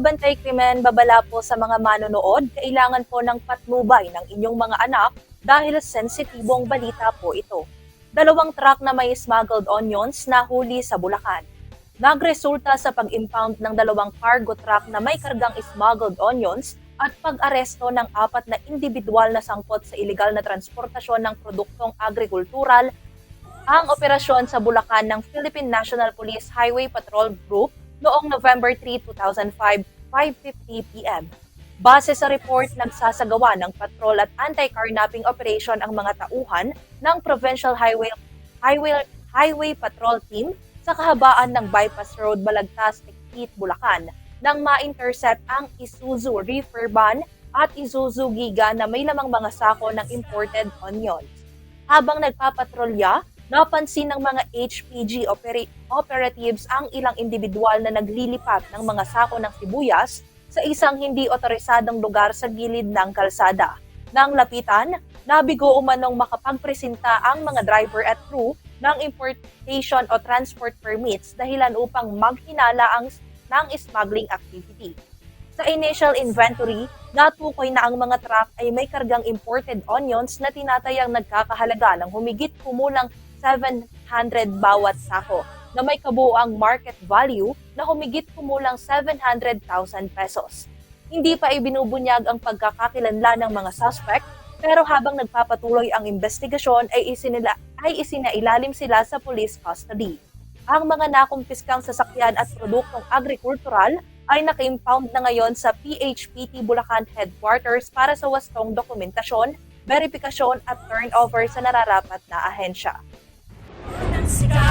Bantay Krimen, babala po sa mga manonood, kailangan po ng patnubay ng inyong mga anak dahil sensitibong balita po ito. Dalawang truck na may smuggled onions na huli sa Bulacan. Nagresulta sa pag-impound ng dalawang cargo truck na may kargang smuggled onions at pag-aresto ng apat na individual na sangkot sa iligal na transportasyon ng produktong agrikultural ang operasyon sa Bulacan ng Philippine National Police Highway Patrol Group noong November 3, 2005, 5.50 p.m. Base sa report, nagsasagawa ng patrol at anti-carnapping operation ang mga tauhan ng Provincial Highway, Highway, Highway Patrol Team sa kahabaan ng Bypass Road, Balagtas, Tikit, Bulacan nang ma-intercept ang Isuzu reefer van at Isuzu Giga na may lamang mga sako ng imported onions. Habang nagpapatrolya, napansin ng mga HPG opera- operatives ang ilang individual na naglilipat ng mga sako ng sibuyas sa isang hindi otorisadong lugar sa gilid ng kalsada. Nang lapitan, nabigo umanong makapagpresenta ang mga driver at crew ng importation o transport permits dahilan upang maghinala ang ng smuggling activity. Sa initial inventory, natukoy na ang mga truck ay may kargang imported onions na tinatayang nagkakahalaga ng humigit kumulang 700 bawat sako na may kabuuang market value na humigit kumulang 700,000 pesos. Hindi pa ibinubunyag ang pagkakakilanlan ng mga suspect pero habang nagpapatuloy ang investigasyon ay, isinila, ay isinailalim sila sa police custody. Ang mga nakumpiskang sasakyan at produktong agrikultural ay naka-impound na ngayon sa PHPT Bulacan Headquarters para sa wastong dokumentasyon, verifikasyon at turnover sa nararapat na ahensya. Ng sigaw